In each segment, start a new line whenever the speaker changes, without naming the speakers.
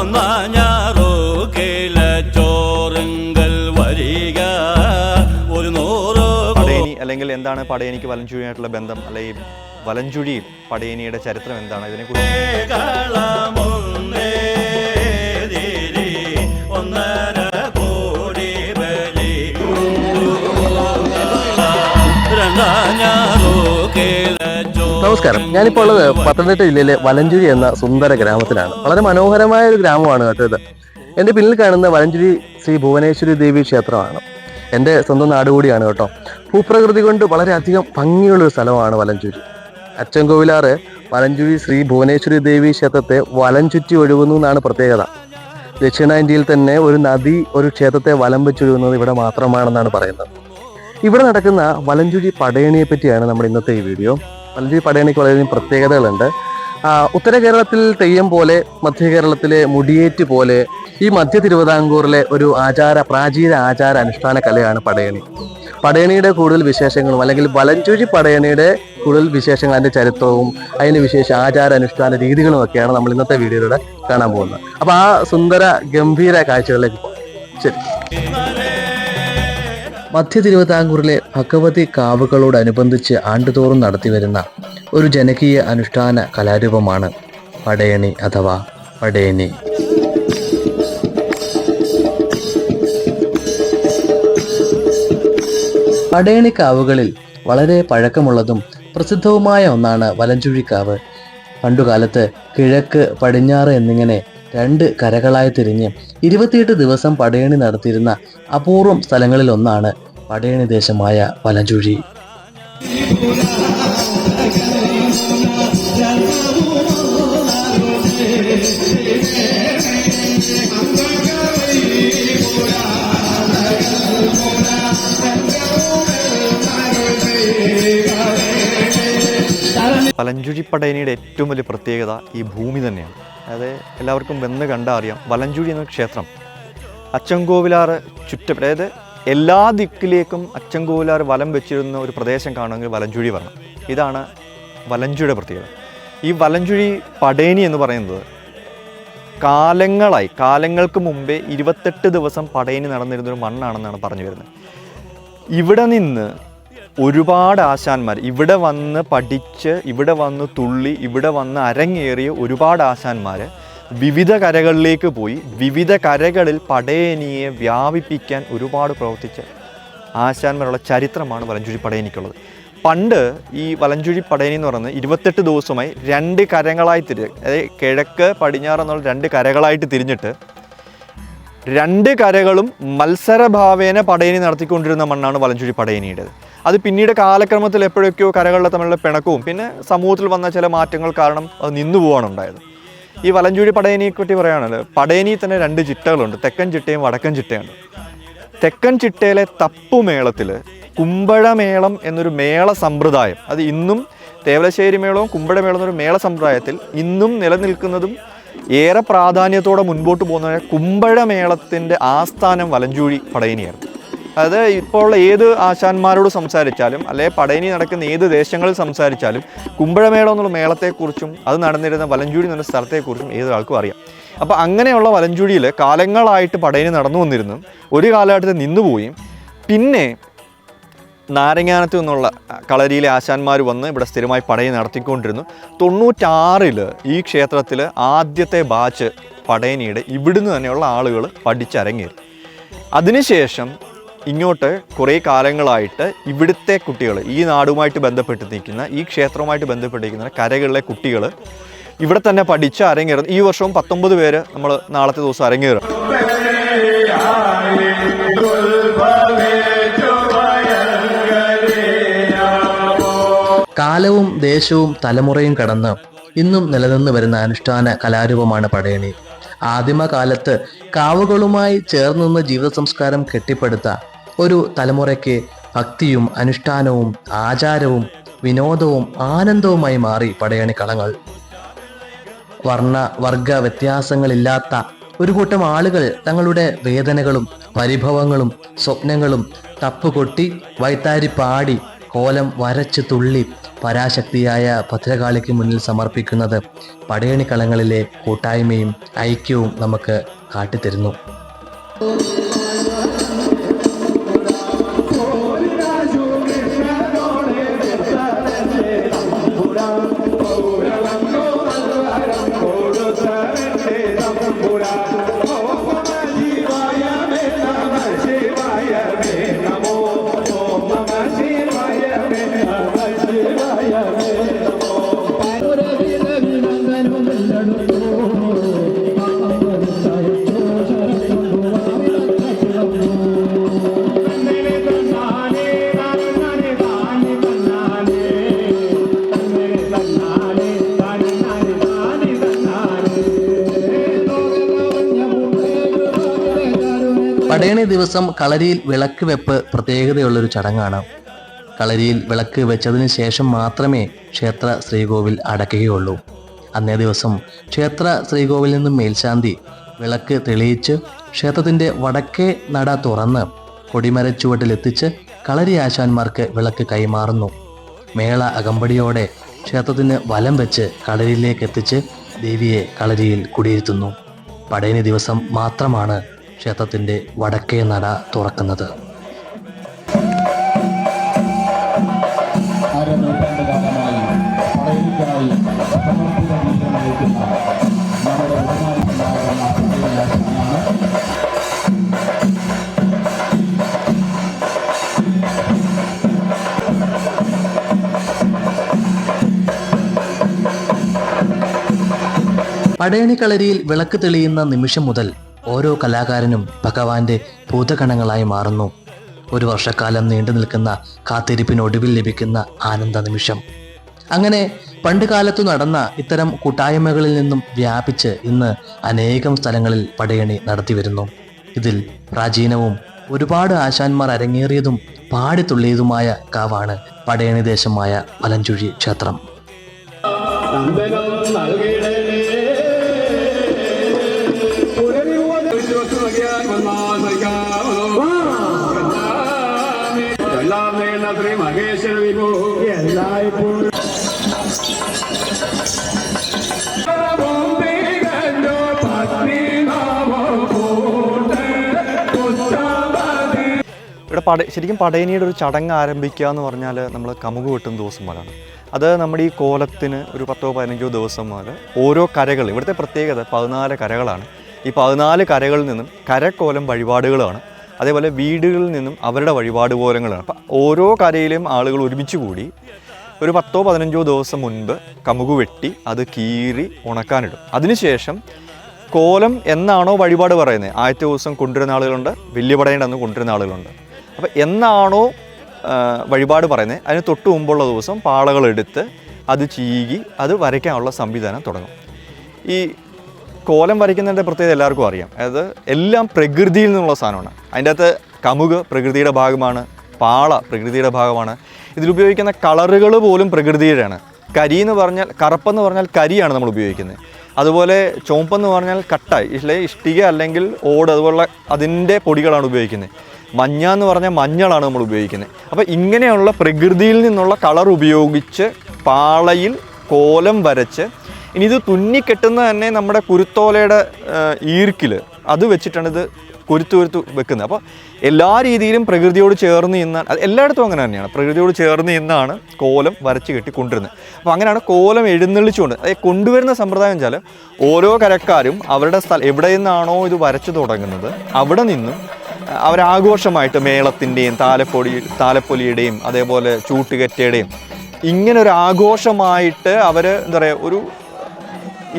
ഒന്നാഞ്ഞാറോ കേല ചോറുങ്കൽ വരിക. ഒരു നൂറോ
പടയണി അല്ലെങ്കിൽ എന്താണ് പടയണിക്ക് വലഞ്ചുഴിയായിട്ടുള്ള ബന്ധം? അല്ലെങ്കിൽ വലഞ്ചുഴിയിൽ പടയണിയുടെ ചരിത്രം എന്താണ്? ഇതിനെക്കുറിച്ച്
കുറിച്ച് ഒന്നര കോടി ബലി. രണ്ടാഞ്ഞാറോ കേല
നമസ്കാരം. ഞാനിപ്പോൾ ഉള്ളത് പത്തനംതിട്ട ജില്ലയിലെ വലഞ്ചുരി എന്ന സുന്ദര ഗ്രാമത്തിലാണ്. വളരെ മനോഹരമായ ഒരു ഗ്രാമമാണ് കേട്ടോ ഇത്. എന്റെ പിന്നിൽ കാണുന്ന വലഞ്ചുരി ശ്രീ ഭുവനേശ്വരി ദേവി ക്ഷേത്രമാണ്. എന്റെ സ്വന്തം നാട് കൂടിയാണ് കേട്ടോ. ഭൂപ്രകൃതി കൊണ്ട് വളരെയധികം ഭംഗിയുള്ള ഒരു സ്ഥലമാണ് വലഞ്ചുരി. അച്ചൻകോവിലാറ് വലഞ്ചുരി ശ്രീ ഭുവനേശ്വരി ദേവി ക്ഷേത്രത്തെ വലം ചുറ്റി ഒഴുകുന്നു എന്നാണ് പ്രത്യേകത. ദക്ഷിണേന്ത്യയിൽ തന്നെ ഒരു നദി ഒരു ക്ഷേത്രത്തെ വലം വെച്ചൊഴുകുന്നത് ഇവിടെ മാത്രമാണെന്നാണ് പറയുന്നത്. ഇവിടെ നടക്കുന്ന വലഞ്ചുഴി പടയണിയെ പറ്റിയാണ് നമ്മുടെ ഇന്നത്തെ ഈ വീഡിയോ. വലഞ്ചുഴി പടയണിക്ക് വളരെയധികം പ്രത്യേകതകളുണ്ട്. ഉത്തര കേരളത്തിൽ തെയ്യം പോലെ മധ്യ കേരളത്തിലെ മുടിയേറ്റ് പോലെ ഈ മധ്യ തിരുവിതാംകൂറിലെ ഒരു ആചാര പ്രാചീന ആചാര അനുഷ്ഠാന കലയാണ് പടയണി. പടയണിയുടെ കൂടുതൽ വിശേഷങ്ങളും അല്ലെങ്കിൽ വലഞ്ചുഴി പടയണിയുടെ കൂടുതൽ വിശേഷങ്ങൾ അതിന്റെ ചരിത്രവും അതിന് വിശേഷ ആചാര അനുഷ്ഠാന രീതികളും ഒക്കെയാണ് നമ്മൾ ഇന്നത്തെ വീഡിയോയിലൂടെ കാണാൻ പോകുന്നത്. അപ്പൊ ആ സുന്ദര ഗംഭീര കാഴ്ചകളിലേക്ക് ശരി. മധ്യ തിരുവിതാംകൂറിലെ ഭഗവതി കാവുകളോടനുബന്ധിച്ച് ആണ്ടുതോറും നടത്തിവരുന്ന ഒരു ജനകീയ അനുഷ്ഠാന കലാരൂപമാണ് പടയണി അഥവാ പടയണി. പടയണി കാവുകളിൽ വളരെ പഴക്കമുള്ളതും പ്രസിദ്ധവുമായ ഒന്നാണ് വലഞ്ചുഴിക്കാവ്. പണ്ടുകാലത്ത് കിഴക്ക് പടിഞ്ഞാറ് എന്നിങ്ങനെ രണ്ട് കരകളായി തിരിഞ്ഞ് ഇരുപത്തിയെട്ട് ദിവസം പടയണി നടത്തിയിരുന്ന അപൂർവം സ്ഥലങ്ങളിലൊന്നാണ് പടയണി ദേശമായ വലഞ്ചുഴി
വലഞ്ചുഴി പടയണിയുടെ ഏറ്റവും വലിയ പ്രത്യേകത ഈ ഭൂമി തന്നെയാണ്. അതായത് എല്ലാവർക്കും വന്ന് കണ്ടാൽ അറിയാം വലഞ്ചുഴി എന്ന ക്ഷേത്രം. അച്ചൻകോവിലാറ് ചുറ്റ അതായത് എല്ലാ ദിക്കിലേക്കും അച്ചൻകോവിലാർ വലം വെച്ചിരുന്ന ഒരു പ്രദേശം കാണുമെങ്കിൽ വലഞ്ചുഴി വരണം. ഇതാണ് വലഞ്ചുഴിയുടെ പ്രത്യേകത. ഈ വലഞ്ചുഴി പടയണി എന്ന് പറയുന്നത് കാലങ്ങളായി കാലങ്ങൾക്ക് മുമ്പേ ഇരുപത്തെട്ട് ദിവസം പടയണി നടന്നിരുന്നൊരു മണ്ണാണെന്നാണ് പറഞ്ഞു വരുന്നത്. ഇവിടെ നിന്ന് ഒരുപാട് ആശാന്മാർ ഇവിടെ വന്ന് പഠിച്ച് ഇവിടെ വന്ന് തുള്ളി ഇവിടെ വന്ന് അരങ്ങേറിയ ഒരുപാട് ആശാന്മാർ വിവിധ കരകളിലേക്ക് പോയി. വിവിധ കരകളിൽ പടയണിയെ വ്യാപിപ്പിക്കാൻ ഒരുപാട് പ്രവർത്തിച്ച ആശാന്മാരുള്ള ചരിത്രമാണ് വലഞ്ചുഴി പടയനിക്കുള്ളത് പണ്ട് ഈ വലഞ്ചുഴി പടയനി എന്ന് പറയുന്നത് ഇരുപത്തെട്ട് ദിവസമായി രണ്ട് കരങ്ങളായി തിരി അതായത് കിഴക്ക് പടിഞ്ഞാറ് എന്നുള്ള രണ്ട് കരകളായിട്ട് തിരിഞ്ഞിട്ട് രണ്ട് കരകളും മത്സരഭാവേന പടയനി നടത്തിക്കൊണ്ടിരുന്ന മണ്ണാണ് വലഞ്ചുഴി പടയണിയുടേത്. അത് പിന്നീട് കാലക്രമത്തിൽ എപ്പോഴൊക്കെയോ കരകളിലെ തമ്മിലുള്ള പിണക്കവും പിന്നെ സമൂഹത്തിൽ വന്ന ചില മാറ്റങ്ങൾ കാരണം അത് നിന്നു പോവാണ് ഉണ്ടായത്. ഈ വലഞ്ചൂഴി പടയനിയെ പറ്റി പറയുകയാണല്ലോ പടയനി തന്നെ രണ്ട് ചിട്ടകളുണ്ട് തെക്കൻ ചിട്ടയും വടക്കൻ ചിട്ടയുണ്ട്. തെക്കൻ ചിട്ടയിലെ തപ്പുമേളത്തിൽ കുമ്പഴമേളം എന്നൊരു മേള സമ്പ്രദായം അത് ഇന്നും തേവലശ്ശേരി മേളവും കുമ്പഴമേളം എന്നൊരു മേള സമ്പ്രദായത്തിൽ ഇന്നും നിലനിൽക്കുന്നതും ഏറെ പ്രാധാന്യത്തോടെ മുൻപോട്ട് പോകുന്ന കുമ്പഴമേളത്തിന്റെ ആസ്ഥാനം വലഞ്ചൂഴി പടയണിയായിരുന്നു അത് ഇപ്പോൾ ഉള്ള ഏത് ആശാന്മാരോട് സംസാരിച്ചാലും അല്ലെ പടയണി നടക്കുന്ന ഏത് ദേശങ്ങളിൽ സംസാരിച്ചാലും കുമ്പഴമേളം എന്നുള്ള മേളത്തെക്കുറിച്ചും അത് നടന്നിരുന്ന വലഞ്ചൂടി എന്ന സ്ഥലത്തെക്കുറിച്ചും ഏതൊരാൾക്കും അറിയാം. അപ്പോൾ അങ്ങനെയുള്ള വലഞ്ചൂടിയിൽ കാലങ്ങളായിട്ട് പടയണി നടന്നു വന്നിരുന്നു. ഒരു കാലഘട്ടത്തിൽ നിന്നുപോയി പിന്നെ നാരങ്ങാനത്ത് നിന്നുള്ള കളരിയിലെ ആശാന്മാർ വന്ന് ഇവിടെ സ്ഥിരമായി പടയണി നടത്തിക്കൊണ്ടിരുന്നു. തൊണ്ണൂറ്റാറിൽ ഈ ക്ഷേത്രത്തിൽ ആദ്യത്തെ ബാച്ച് പടയണിയുടെ ഇവിടുന്ന് തന്നെയുള്ള ആളുകൾ പഠിച്ചരങ്ങേറി. അതിനുശേഷം ഇങ്ങോട്ട് കുറേ കാലങ്ങളായിട്ട് ഇവിടുത്തെ കുട്ടികൾ ഈ നാടുമായിട്ട് ബന്ധപ്പെട്ട് നിൽക്കുന്ന ഈ ക്ഷേത്രവുമായിട്ട് ബന്ധപ്പെട്ടിരിക്കുന്ന കരകളിലെ കുട്ടികൾ ഇവിടെ തന്നെ പഠിച്ച് അരങ്ങേറും. ഈ വർഷവും പത്തൊമ്പത് പേര് നമ്മൾ നാളത്തെ ദിവസം അരങ്ങേറും.
കാലവും ദേശവും തലമുറയും കടന്ന് ഇന്നും നിലനിന്ന് വരുന്ന അനുഷ്ഠാന കലാരൂപമാണ് പടയണി. ആദിമകാലത്ത് കാവുകളുമായി ചേർന്നുനിന്ന് ജീവിത സംസ്കാരം കെട്ടിപ്പടുത്ത ഒരു തലമുറയ്ക്ക് ഭക്തിയും അനുഷ്ഠാനവും ആചാരവും വിനോദവും ആനന്ദവുമായി മാറി പടയണി കളങ്ങൾ. വർണ വർഗ വ്യത്യാസങ്ങളില്ലാത്ത ഒരു കൂട്ടം ആളുകൾ തങ്ങളുടെ വേദനകളും പരിഭവങ്ങളും സ്വപ്നങ്ങളും തപ്പുകൊട്ടി വൈത്താരി പാടി കോലം വരച്ച് തുള്ളി പരാശക്തിയായ ഭദ്രകാളിക്ക് മുന്നിൽ സമർപ്പിക്കുന്നത് പടയണിക്കളങ്ങളിലെ കൂട്ടായ്മയും ഐക്യവും നമുക്ക് കാട്ടിത്തരുന്നു. ദിവസം കളരിയിൽ വിളക്ക് വെപ്പ് പ്രത്യേകതയുള്ളൊരു ചടങ്ങാണ്. കളരിയിൽ വിളക്ക് വെച്ചതിന് ശേഷം മാത്രമേ ക്ഷേത്ര ശ്രീകോവിൽ അടയ്ക്കുകയുള്ളൂ. അന്നേ ദിവസം ക്ഷേത്ര ശ്രീകോവിൽ നിന്നും മേൽശാന്തി വിളക്ക് തെളിയിച്ച് ക്ഷേത്രത്തിന്റെ വടക്കേ നട തുറന്ന് കൊടിമരച്ചുവട്ടിലെത്തിച്ച് കളരി ആശാന്മാർക്ക് വിളക്ക് കൈമാറുന്നു. മേള അകമ്പടിയോടെ ക്ഷേത്രത്തിന് വലം വെച്ച് കളരിയിലേക്ക് എത്തിച്ച് ദേവിയെ കളരിയിൽ കുടിയിരുത്തുന്നു. പടയണി ദിവസം മാത്രമാണ് ക്ഷേത്രത്തിന്റെ വടക്കേ നട തുറക്കുന്നത്. പടയണിക്കളരിയിൽ വിളക്ക് തെളിയുന്ന നിമിഷം മുതൽ ഓരോ കലാകാരനും ഭഗവാന്റെ ഭൂതഗണങ്ങളായി മാറുന്നു. ഒരു വർഷക്കാലം നീണ്ടു നിൽക്കുന്ന കാത്തിരിപ്പിനൊടുവിൽ ലഭിക്കുന്ന ആനന്ദ നിമിഷം അങ്ങനെ പണ്ട് കാലത്തു നടന്ന ഇത്തരം കൂട്ടായ്മകളിൽ നിന്നും വ്യാപിച്ച് ഇന്ന് അനേകം സ്ഥലങ്ങളിൽ പടയണി നടത്തിവരുന്നു ഇതിൽ പ്രാചീനവും ഒരുപാട് ആശാന്മാർ അരങ്ങേറിയതും പാടിത്തുള്ളിയതുമായ കാവാണ് പടയണി ദേശമായ മലഞ്ചുഴി ക്ഷേത്രം.
ശ്രീ മഹേശ്വര വിഭു. എല്ലായ്പ്പോഴും.
ഇവിടെ പട ശരിക്കും പടയണിയുടെ ഒരു ചടങ്ങ് ആരംഭിക്കുക എന്ന് പറഞ്ഞാൽ നമ്മൾ കമുക് വെട്ടുന്ന ദിവസം പോലാണ്. അത് നമ്മുടെ ഈ കോലത്തിന് ഒരു പത്തോ പതിനഞ്ചോ ദിവസം മുതൽ ഓരോ കരകൾ ഇവിടുത്തെ പ്രത്യേകത പതിനാല് കരകളാണ്. ഈ പതിനാല് കരകളിൽ നിന്നും കരക്കോലം വഴിപാടുകളാണ് അതേപോലെ വീടുകളിൽ നിന്നും അവരുടെ വഴിപാട് പോരങ്ങളാണ്. അപ്പം ഓരോ കരയിലും ആളുകൾ ഒരുമിച്ച് കൂടി ഒരു പത്തോ പതിനഞ്ചോ ദിവസം മുൻപ് കമുക് വെട്ടി അത് കീറി ഉണക്കാനിടും. അതിനുശേഷം കോലം എന്നാണോ വഴിപാട് പറയുന്നത് ആദ്യത്തെ ദിവസം കൊണ്ടുവരുന്ന ആളുകളുണ്ട് വലിയ പടയുടെ അന്ന് കൊണ്ടുവരുന്ന ആളുകളുണ്ട്. അപ്പോൾ എന്നാണോ വഴിപാട് പറയുന്നത് അതിന് തൊട്ട് മുമ്പുള്ള ദിവസം പാളകളെടുത്ത് അത് ചീകി അത് വരയ്ക്കാനുള്ള സംവിധാനം തുടങ്ങും. ഈ കോലം വരയ്ക്കുന്നതിന്റെ പ്രത്യേകത എല്ലാവർക്കും അറിയാം. അതായത് എല്ലാം പ്രകൃതിയിൽ നിന്നുള്ള സാധനമാണ്. അതിന്റെ അകത്ത് കമുക് പ്രകൃതിയുടെ ഭാഗമാണ് പാള പ്രകൃതിയുടെ ഭാഗമാണ്. ഇതിലുപയോഗിക്കുന്ന കളറുകൾ പോലും പ്രകൃതിയുടെയാണ്. കരി എന്ന് പറഞ്ഞാൽ കറുപ്പെന്ന് പറഞ്ഞാൽ കരിയാണ് നമ്മൾ ഉപയോഗിക്കുന്നത്. അതുപോലെ ചുവപ്പെന്ന് പറഞ്ഞാൽ കട്ട ഇല്ലേ ഇഷ്ടിക അല്ലെങ്കിൽ ഓട് അതുപോലുള്ള അതിന്റെ പൊടികളാണ് ഉപയോഗിക്കുന്നത്. മഞ്ഞ എന്ന് പറഞ്ഞാൽ മഞ്ഞളാണ് നമ്മൾ ഉപയോഗിക്കുന്നത്. അപ്പോൾ ഇങ്ങനെയുള്ള പ്രകൃതിയിൽ നിന്നുള്ള കളർ ഉപയോഗിച്ച് പാളയിൽ കോലം വരച്ച് ഇനി ഇത് തുന്നി കെട്ടുന്ന തന്നെ നമ്മുടെ കുരുത്തോലയുടെ ഈർക്കിൽ അത് വെച്ചിട്ടാണ് ഇത് കുരുത്തു കുരുത്തു വെക്കുന്നത്. അപ്പോൾ എല്ലാ രീതിയിലും പ്രകൃതിയോട് ചേർന്ന് അത് എല്ലായിടത്തും അങ്ങനെ തന്നെയാണ്. പ്രകൃതിയോട് ചേർന്ന് നിന്നാണ് കോലം വരച്ച് കെട്ടി കൊണ്ടുവരുന്നത് അപ്പോൾ അങ്ങനെയാണ് കോലം എഴുന്നള്ളിച്ചുകൊണ്ട് അത് കൊണ്ടുവരുന്ന സമ്പ്രദായം വെച്ചാൽ ഓരോ കരക്കാരും അവരുടെ സ്ഥലം എവിടെ നിന്നാണോ ഇത് വരച്ചു തുടങ്ങുന്നത് അവിടെ നിന്നും അവരാഘോഷമായിട്ട് മേളത്തിന്റെയും താലപ്പൊടി താലപ്പൊലിയുടെയും അതേപോലെ ചൂട്ടുകറ്റയുടെയും ഇങ്ങനെ ഒരു ആഘോഷമായിട്ട് അവർ എന്താ പറയുക ഒരു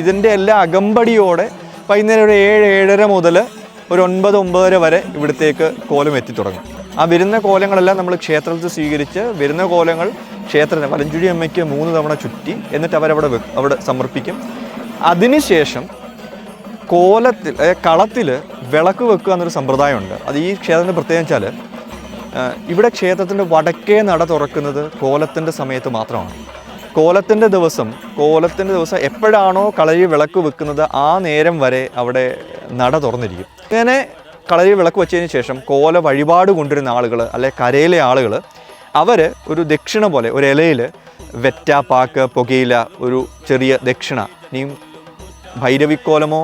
ഇതിന്റെ എല്ലാ അകമ്പടിയോടെ വൈകുന്നേരം ഒരു ഏഴ് ഏഴര മുതൽ ഒരു ഒൻപത് ഒമ്പതര വരെ ഇവിടത്തേക്ക് കോലം എത്തി തുടങ്ങും. ആ വരുന്ന കോലങ്ങളെല്ലാം നമ്മൾ ക്ഷേത്രത്തിൽ സ്വീകരിച്ച് വരുന്ന കോലങ്ങൾ ക്ഷേത്രത്തിന് വലഞ്ചുഴി അമ്മയ്ക്ക് മൂന്ന് തവണ ചുറ്റി എന്നിട്ട് അവരവിടെ അവിടെ സമർപ്പിക്കും. അതിനുശേഷം കോലത്തിൽ കളത്തിൽ വിളക്ക് വെക്കുക എന്നൊരു സമ്പ്രദായമുണ്ട്. അത് ഈ ക്ഷേത്രത്തിന്റെ പ്രത്യേകം വെച്ചാൽ ഇവിടെ ക്ഷേത്രത്തിന്റെ വടക്കേ നട തുറക്കുന്നത് കോലത്തിന്റെ സമയത്ത് മാത്രമാണ്. കോലത്തിന്റെ ദിവസം കോലത്തിന്റെ ദിവസം എപ്പോഴാണോ കളരി വിളക്ക് വെക്കുന്നത് ആ നേരം വരെ അവിടെ നട തുറന്നിരിക്കും. ഇങ്ങനെ കളരി വിളക്ക് വെച്ചതിന് ശേഷം കോല വഴിപാട് കൊണ്ടിരുന്ന ആളുകൾ അല്ലെ കരയിലെ ആളുകൾ അവർ ഒരു ദക്ഷിണ പോലെ ഒരു ഇലയിൽ വെറ്റ പാക്ക് പുകയില ഒരു ചെറിയ ദക്ഷിണ ഇനിയും ഭൈരവിക്കോലമോ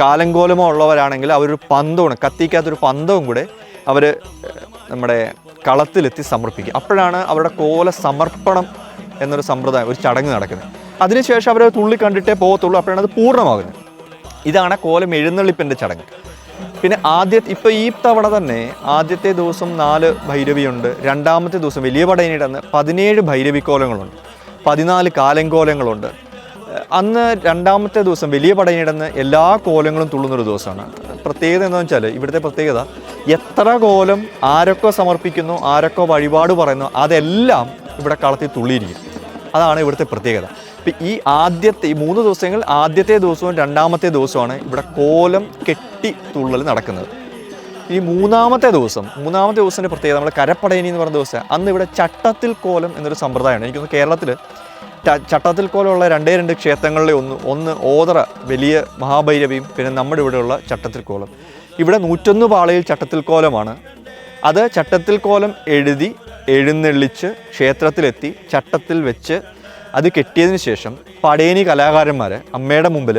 കാലങ്കോലമോ ഉള്ളവരാണെങ്കിൽ അവരൊരു പന്തമാണ് കത്തിക്കാത്തൊരു പന്തവും കൂടെ അവർ നമ്മുടെ കളത്തിലെത്തി സമർപ്പിക്കും. അപ്പോഴാണ് അവരുടെ കോല സമർപ്പണം എന്നൊരു സമ്പ്രദായം ഒരു ചടങ്ങ് നടക്കുന്നത്. അതിനുശേഷം അവർ തുള്ളി കണ്ടിട്ടേ പോകത്തുള്ളൂ. അപ്പോഴാണ് അത് പൂർണമാകുന്നത്. ഇതാണ് കോലം എഴുന്നള്ളിപ്പിന്റെ ചടങ്ങ്. പിന്നെ ആദ്യ ഇപ്പോൾ ഈ തവണ തന്നെ ആദ്യത്തെ ദിവസം നാല് ഭൈരവിയുണ്ട് രണ്ടാമത്തെ ദിവസം വലിയ പടയണിയുടെ അന്ന് പതിനേഴ് ഭൈരവിക്കോലങ്ങളുണ്ട് പതിനാല് കാലങ്കോലങ്ങളുണ്ട് അന്ന് രണ്ടാമത്തെ ദിവസം വലിയ പടയിടന്ന് എല്ലാ കോലങ്ങളും തുള്ളുന്നൊരു ദിവസമാണ്. പ്രത്യേകത എന്താണെന്ന് വെച്ചാൽ ഇവിടുത്തെ പ്രത്യേകത എത്ര കോലം ആരൊക്കെ സമർപ്പിക്കുന്നു ആരൊക്കെ വഴിപാട് പറയുന്നു അതെല്ലാം ഇവിടെ കളത്തിൽ തുള്ളിയിരിക്കും. അതാണ് ഇവിടുത്തെ പ്രത്യേകത. ഇപ്പം ഈ ആദ്യത്തെ ഈ മൂന്ന് ദിവസങ്ങൾ ആദ്യത്തെ ദിവസവും രണ്ടാമത്തെ ദിവസമാണ് ഇവിടെ കോലം കെട്ടി തുള്ളൽ നടക്കുന്നത്. ഈ മൂന്നാമത്തെ ദിവസം മൂന്നാമത്തെ ദിവസത്തിന്റെ പ്രത്യേകത നമ്മൾ കരപ്പടയണി എന്ന് പറഞ്ഞ ദിവസം അന്ന് ഇവിടെ ചട്ടത്തിൽ കോലം എന്നൊരു സമ്പ്രദായമാണ് എനിക്കൊന്ന് കേരളത്തിൽ ചട്ടത്തിൽ കോലമുള്ള രണ്ടേ രണ്ട് ക്ഷേത്രങ്ങളിലെ ഒന്ന് ഒന്ന് ഓതറ വലിയ മഹാഭൈരവിയും പിന്നെ നമ്മുടെ ഇവിടെയുള്ള ചട്ടത്തിൽ കോലം. ഇവിടെ നൂറ്റൊന്ന് പാളയിൽ ചട്ടത്തിൽ കോലമാണ്. അത് ചട്ടത്തിൽ കോലം എഴുതി എഴുന്നള്ളിച്ച് ക്ഷേത്രത്തിലെത്തി ചട്ടത്തിൽ വെച്ച് അത് കെട്ടിയതിന് ശേഷം പടയണി കലാകാരന്മാർ അമ്മയുടെ മുമ്പിൽ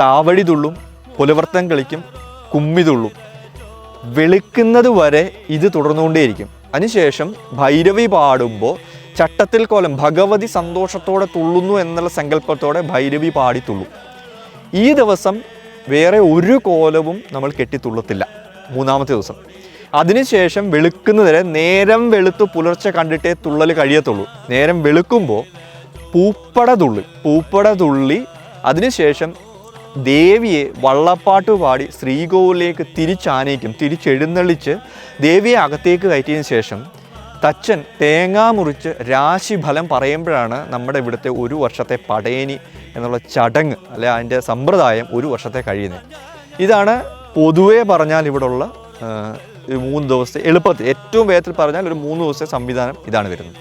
താവഴി തുള്ളും പുലവർത്തം കളിക്കും കുമ്മി തുള്ളും. വെളുക്കുന്നത് വരെ ഇത് തുടർന്നുകൊണ്ടേയിരിക്കും. അതിനുശേഷം ഭൈരവി പാടുമ്പോൾ ചട്ടത്തിൽ കോലം ഭഗവതി സന്തോഷത്തോടെ തുള്ളുന്നു എന്നുള്ള സങ്കല്പത്തോടെ ഭൈരവി പാടി തുള്ളും ഈ ദിവസം വേറെ ഒരു കോലവും നമ്മൾ കെട്ടിത്തുള്ളത്തില്ല. മൂന്നാമത്തെ ദിവസം. അതിനുശേഷം വെളുക്കുന്നതിന് നേരം വെളുത്ത് പുലർച്ചെ കണ്ടിട്ടേ തുള്ളൽ കഴിയത്തുള്ളൂ. നേരം വെളുക്കുമ്പോൾ പൂപ്പട തുള്ളി പൂപ്പട തുള്ളി. അതിനുശേഷം ദേവിയെ വള്ളപ്പാട്ട് പാടി ശ്രീകോവിലേക്ക് തിരിച്ചാനയിക്കും തിരിച്ചെഴുന്നള്ളിച്ച് ദേവിയെ അകത്തേക്ക് കയറ്റിയതിന് ശേഷം തച്ചൻ തേങ്ങാ മുറിച്ച് രാശിഫലം പറയുമ്പോഴാണ് നമ്മുടെ ഇവിടുത്തെ ഒരു വർഷത്തെ പടയണി എന്നുള്ള ചടങ്ങ് അല്ലെ അതിന്റെ സമ്പ്രദായം ഒരു വർഷത്തെ കഴിയുന്നത്. ഇതാണ് പൊതുവേ പറഞ്ഞാൽ ഇവിടെ ആ, ഒരു മൂന്ന് ദിവസത്തെ എളുപ്പത്തിൽ ഏറ്റവും വേഗത്തിൽ പറഞ്ഞാൽ ഒരു മൂന്ന് ദിവസത്തെ സംവിധാനം ഇതാണ് വരുന്നത്.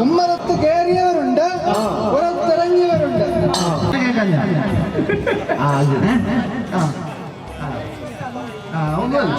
ഉമ്മറത്ത് കയറിയവരുണ്ട് പുറത്തിറങ്ങിയവരുണ്ട് ആ ആശാരൂപം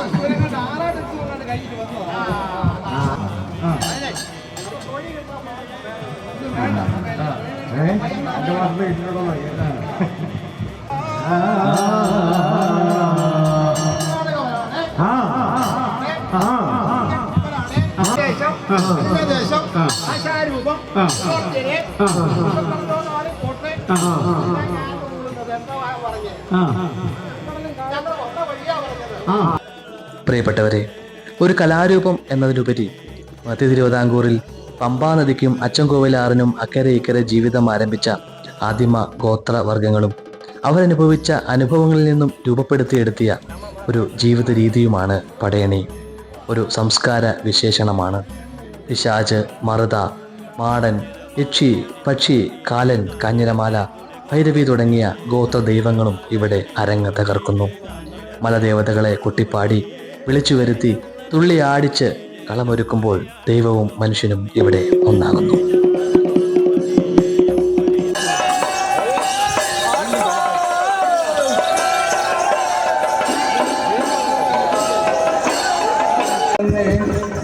പ്രിയപ്പെട്ടവരെ ഒരു കലാരൂപം എന്നതിലുപരി മധ്യ തിരുവിതാംകൂറിൽ പമ്പാ നദിക്കും അച്ചൻകോവിലാറിനും അക്കരെ ഇക്കരെ ജീവിതം ആരംഭിച്ച ആദിമ ഗോത്രവർഗങ്ങളും അവരനുഭവിച്ച അനുഭവങ്ങളിൽ നിന്നും രൂപപ്പെടുത്തിയെടുത്തിയ ഒരു ജീവിത രീതിയുമാണ് പടയണി. ഒരു സംസ്കാര വിശേഷണമാണ്. പിശാച് മറുത മാടൻ യക്ഷി പക്ഷി കാലൻ കാഞ്ഞിരമാല ഭൈരവി തുടങ്ങിയ ഗോത്ര ദൈവങ്ങളും ഇവിടെ അരങ്ങ് തകർക്കുന്നു. മലദേവതകളെ കൊട്ടിപ്പാടി വിളിച്ചു വരുത്തി തുള്ളി ആടിച്ച് കളമൊരുക്കുമ്പോൾ ദൈവവും മനുഷ്യനും ഇവിടെ ഒന്നാകുന്നു.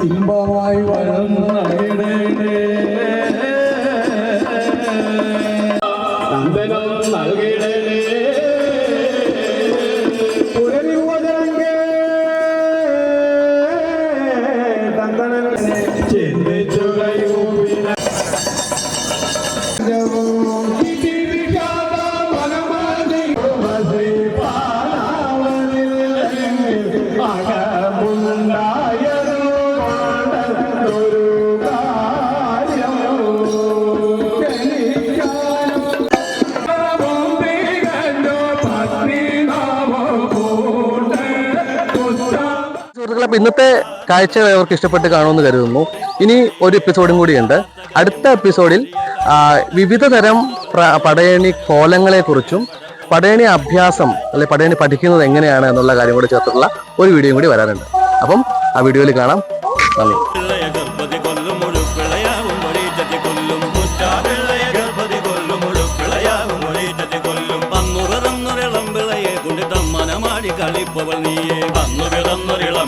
ഇമ്പമായി
നന്ദനം
സുഹൃത്തുക്കളെ അപ്പൊ ഇന്നത്തെ കാഴ്ച അവർക്ക് ഇഷ്ടപ്പെട്ട് കാണുമെന്ന് കരുതുന്നു. ഇനി ഒരു എപ്പിസോഡും കൂടിയുണ്ട്. അടുത്ത എപ്പിസോഡിൽ വിവിധ തരം പടയണി കോലങ്ങളെ കുറിച്ചും പടയണി അഭ്യാസം അല്ലെ പടയണി പഠിക്കുന്നത് എങ്ങനെയാണ് എന്നുള്ള കാര്യം കൂടി ചേർത്തിട്ടുള്ള ഒരു വീഡിയോയും കൂടി വരാനുണ്ട്. അപ്പം ആ വീഡിയോയിൽ കാണാം. നന്ദി.
കളിപ്പവൾ നീ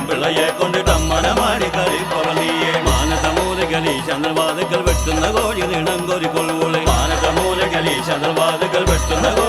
പിള്ളയെ കൊണ്ട് തമ്മനമാടി കളിപ്പവൾ നീയെ മാനസമൂലകളി ചന്ദ്രവാദുക്കൾ വെട്ടുന്ന കോഴി നീളം കോരി കൊള്ളുവോളെ മാനസമൂലകളി ചന്ദ്രവാദുക്കൾ വെട്ടുന്ന കോഴി